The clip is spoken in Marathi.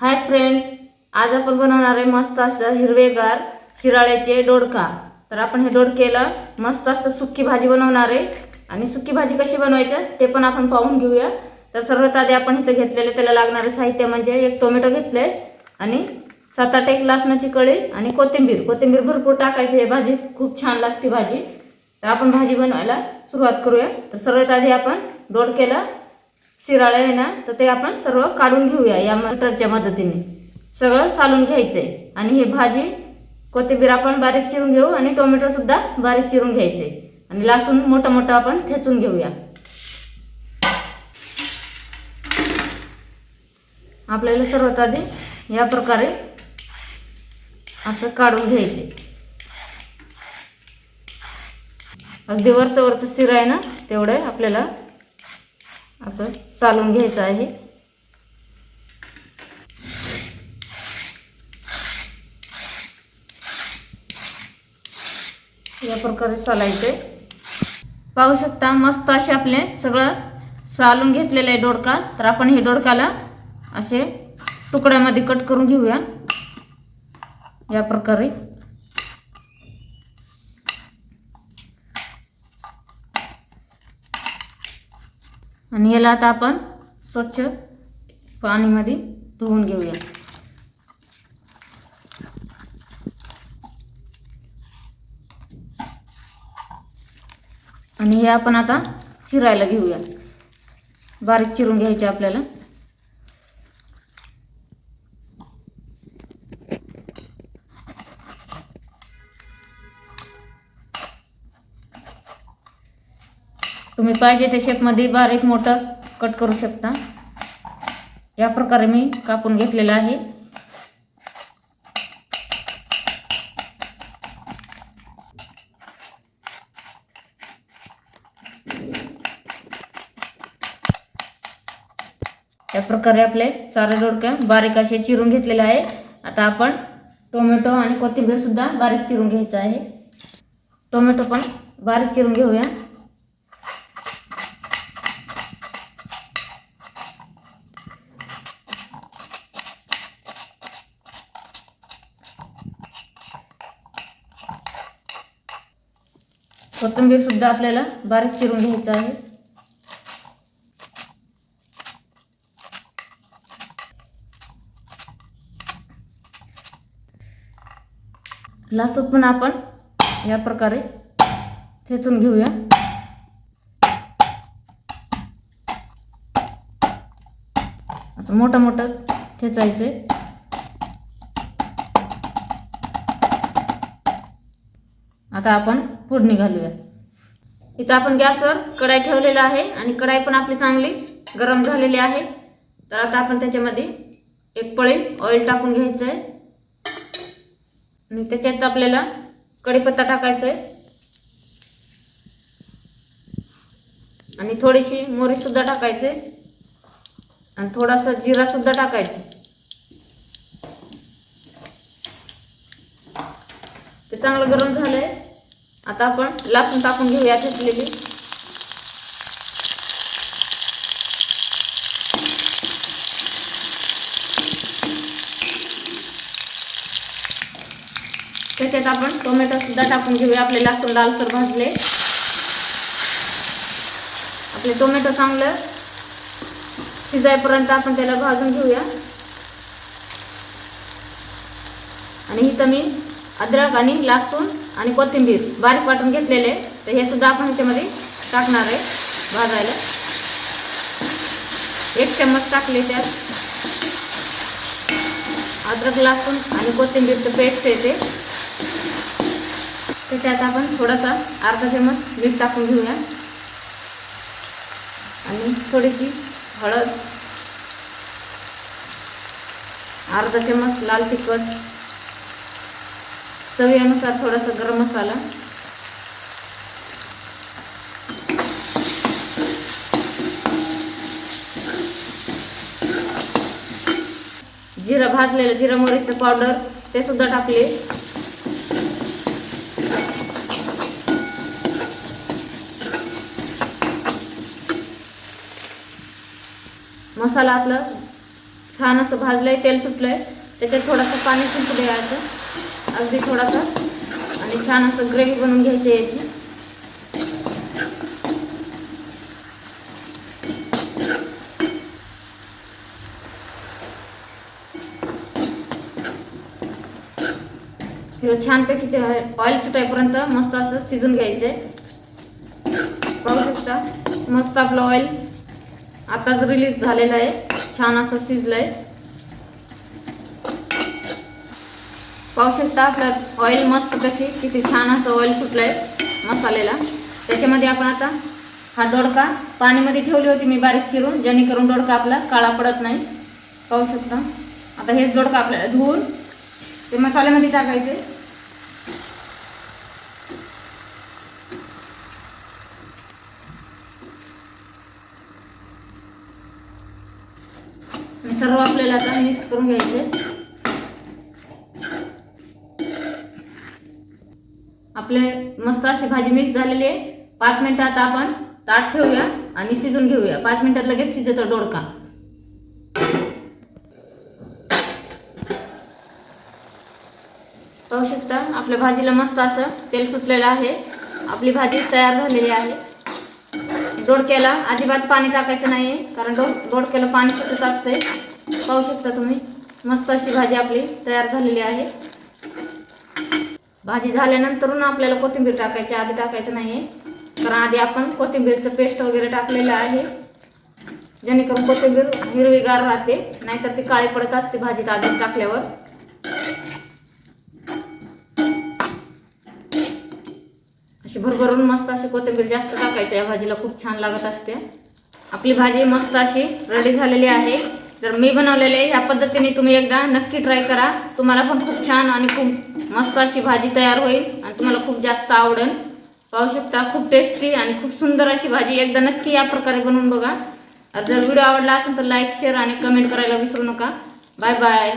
हाय फ्रेंड्स आज आपण बनवणार आहे मस्त असं हिरवेगार शिराळ्याचे दोडका तर आपण हे दोडकेला मस्त असं सुक्की भाजी बनवणार आहे. आणि सुक्की भाजी कशी बनवायचं ते पण आपण पाहून घेऊया. तर सर्वात आधी आपण इथं घेतलेले त्याला लागणारे साहित्य म्हणजे एक टोमॅटो घेतले आणि सात आठ एक लसणाची कळी आणि कोथिंबीर. कोथिंबीर भरपूर टाकायची आहे भाजीत खूप छान लागते भाजी. तर आपण भाजी बनवायला सुरुवात करूया. तर सर्वात आधी आपण दोडकेला शिराळे आहे ना तर ते आपण सर्व काढून घेऊया या मटरच्या मदतीने. सगळं सालून घ्यायचं आहे आणि ही भाजी कोथिंबीर आपण बारीक चिरून घेऊ आणि टोमॅटोसुद्धा बारीक चिरून घ्यायचे. आणि लसूण मोठं मोठं आपण ठेचून घेऊया. आपल्याला सर्वात आधी या प्रकारे असं काढून घ्यायचे. अगदी वरचं वरचं शिरा आहे ना तेवढं आपल्याला असं चालून घ्यायचं आहे. या प्रकारे चालायचे. पाहू शकता मस्त असे आपले सगळं चालून घेतलेलं आहे दोडका तर आपण हे दोडकाला असे तुकड्यामध्ये कट करून घेऊया. या प्रकारे. आणि याला आता आपण स्वच्छ पाणीमध्ये धुवून घेऊया. आणि हे आपण आता चिरायला घेऊया. बारीक चिरून घ्यायचे आपल्याला. तुम्ही पाहिजे त्या शेपमध्ये बारीक मोठं कट करू शकता. या प्रकारे मी कापून घेतलेलं आहे. या प्रकारे आपले सारे दोडके बारीक असे चिरून घेतलेले आहे. आता आपण टोमॅटो आणि कोथिंबीर सुद्धा बारीक चिरून घ्यायचं आहे. टोमॅटो पण बारीक चिरून घेऊया. कोथिंबीर सुद्धा आपल्याला बारीक चिरून घ्यायचं आहे. लसूण पण आपण या प्रकारे ठेचून घेऊया. असं मोठं मोठंच ठेचायचं. आता आपण फोडणी घालूया. इथं आपण गॅसवर कढाई ठेवलेला आहे आणि कढाई पण आपली चांगली गरम झालेली आहे. तर आता आपण त्याच्यामध्ये एक पळी ऑइल टाकून घ्यायचं आहे आणि त्याच्यात आपल्याला कढीपत्ता टाकायचा आहे आणि थोडीशी मोरीसुद्धा टाकायचे आणि थोडासा जिरासुद्धा टाकायचं. ते चांगलं गरम झालं आहे आता आपण लसूण टाकून घेऊया घेतलेली त्याच्यात आपण टोमॅटो सुद्धा टाकून घेऊया. आपले लसूण लालसर भाजले. आपले टोमॅटो चांगलं शिजायपर्यंत आपण त्याला भाजून घेऊया. आणि इथं मी अद्रक आणि लसूण आणि कोथिंबीर बारीक वाटून घेतलेले. तर हे सुद्धा आपण ह्याच्यामध्ये टाकणार आहे भाजायला. एक चम्मच टाकले त्यात. अद्रक लसूण आणि कोथिंबीरचं पेस्ट येते त्याच्यात आपण थोडासा अर्धा चम्मच मीठ टाकून घेऊया. आणि थोडीशी हळद. अर्धा चम्मच लाल तिखट. चवीनुसार थोडासा गरम मसाला. जिरं भाजलेलं जिरं मोहरीचं पावडर ते सुद्धा टाकले. मसाला आपला छान असं भाजलंय तेल सुटलंय त्याच्यात थोडंसं पाणी शिंपू द्यायचं. अगदी थोडासा. आणि छान असं ग्रेव्ही बनवून घ्यायची याची. हे छानपैकी ते ऑइल सुटायपर्यंत मस्त असं शिजून घ्यायचं. आहे पाहू शकता मस्त आपलं ऑइल आताच रिलीज झालेलं आहे. छान असं शिजलंय. पाहू शकता आपलं ऑइल मस्तपैकी किती छान असं ऑइल सुटलंय मसाल्याला. त्याच्यामध्ये आपण आता हा दोडका पाणीमध्ये ठेवली होती मी बारीक चिरून जेणेकरून दोडका आपला काळा पडत नाही. पाहू शकता आता हेच दोडका आपल्याला धुवून ते मसाल्यामध्ये टाकायचे. सर्व आपल्याला आता मिक्स करून घ्यायचे. आपले मस्त अशी भाजी मिक्स झालेली आहे. पाच मिनिटात आपण ताट ठेवूया आणि शिजून घेऊया. पाच मिनिटात लगेच शिजतो डोडका पाहू शकता आपल्या भाजीला मस्त असं तेल सुटलेलं आहे. आपली भाजी तयार झालेली आहे. दोडक्याला अजिबात पाणी टाकायचं नाही आहे कारण डो दोडक्याला पाणी सुटत असते पाहू शकता तुम्ही मस्त अशी भाजी आपली तयार झालेली आहे. भाजी झाल्यानंतरून आपल्याला कोथिंबीर टाकायची आधी टाकायचं नाही कारण आधी आपण कोथिंबीरचं पेस्ट वगैरे टाकलेलं आहे. जेणेकरून कोथिंबीर हिरवीगार राहते. नाहीतर ती काळी पडत असते भाजीत आधी टाकल्यावर. अशी भरभरून मस्त अशी कोथिंबीर जास्त टाकायची या भाजीला खूप छान लागत असते. आपली भाजी मस्त अशी रेडी झालेली आहे. जर मी बनवलेले ह्या पद्धतीने तुम्ही एकदा नक्की ट्राय करा. तुम्हाला पण खूप छान आणि खूप मस्त अशी भाजी तयार होईल आणि तुम्हाला खूप जास्त आवडेल. पाहू शकता खूप टेस्टी आणि खूप सुंदर अशी भाजी. एकदा नक्की या प्रकारे बनवून बघा. जर व्हिडिओ आवडला असेल तर लाईक शेअर आणि कमेंट करायला विसरू नका. Bye bye